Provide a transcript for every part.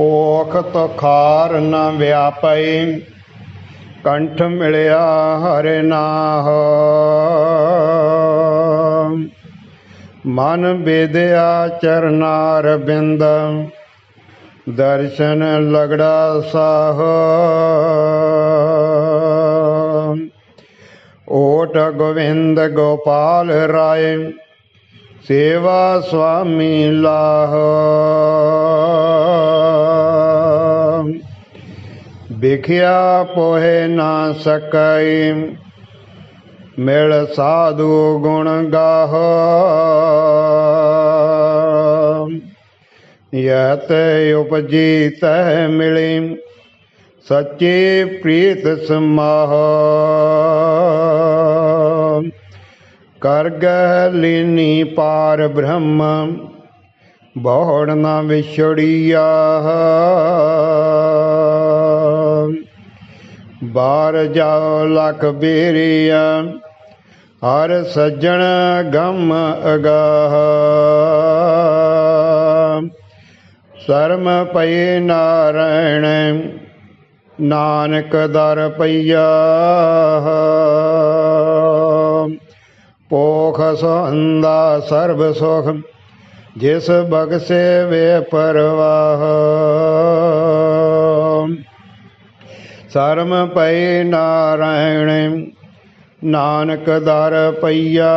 ਪੋਖ ਖਾਰ ਨ ਵਿਆਪੈ ਕੰਠ ਮਿਲਿਆ ਹਰਿ ਨਾਹ। ਮਨ ਬੇਦਿਆ ਚਰਨਾਰ ਬਿੰਦ, ਦਰਸ਼ਨ ਲਗੜਾ ਸਾਹ। ਓਟ ਗੋਵਿੰਦ ਗੋਪਾਲ ਰਾਏ, ਸੇਵਾ ਸੁਆਮੀ ਲਾਹ। ਵਿਖਿਆ ਪੋਹੇ ਨਾ ਸਕੈ ਮਿਲ ਸਾਧੂ ਗੁਣ ਗਾਹ। ਯਤ ਉਪਜੀ ਤੈ ਮਿਲੀ। ਸੱਚੇ ਪ੍ਰੀਤ ਸਮਾਹ। ਕਰ ਗਹਿ ਲੀਨੀ ਪਾਰ ਬ੍ਰਹਮ। ਬਹੁੜ ਨਾ ਵਿਛੜੀਆ। ਬਾਰ ਜਾਓ ਲਖ ਬੇਰੀਆ, ਹਰ ਸੱਜਣ ਗਮ ਅਗਾਹ। ਸਰਮ ਪਏ ਨਾਰਾਇਣ, ਨਾਨਕ ਦਰ ਪਈਆ। ਪੋਖ ਸੰਦਾ ਸਰਬ ਸੁਖ, ਜਿਸ ਬਗਸੇ ਵੇ ਪਰਵਾਹ। ਸਰਮ ਪਏ ਨਾਰਾਇਣ, ਨਾਨਕ ਦਰ ਪਈਆ।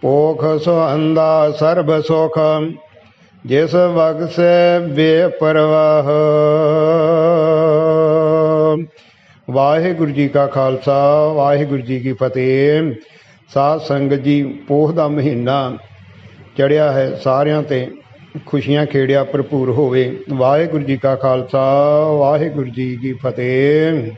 ਪੋਖ ਸੁਹੰਦਾ ਸਰਬ ਸੁਖ, ਜਿਸ ਬਗਸੇ ਬੇਪਰਵਾਹ। ਵਾਹਿਗੁਰੂ ਜੀ ਕਾ ਖਾਲਸਾ, ਵਾਹਿਗੁਰੂ ਜੀ ਕੀ ਫਤਿਹ। ਸਾਧ ਸੰਗਤ ਜੀ, ਪੋਹ ਦਾ ਮਹੀਨਾ ਚੜਿਆ ਹੈ ਸਾਰਿਆਂ ਤੇ। ਖੁਸ਼ੀਆਂ ਖੇੜਿਆ ਭਰਪੂਰ ਹੋਵੇ। ਵਾਹਿਗੁਰੂ ਜੀ ਕਾ ਖਾਲਸਾ ਵਾਹਿਗੁਰੂ ਜੀ ਕੀ ਫਤਿਹ।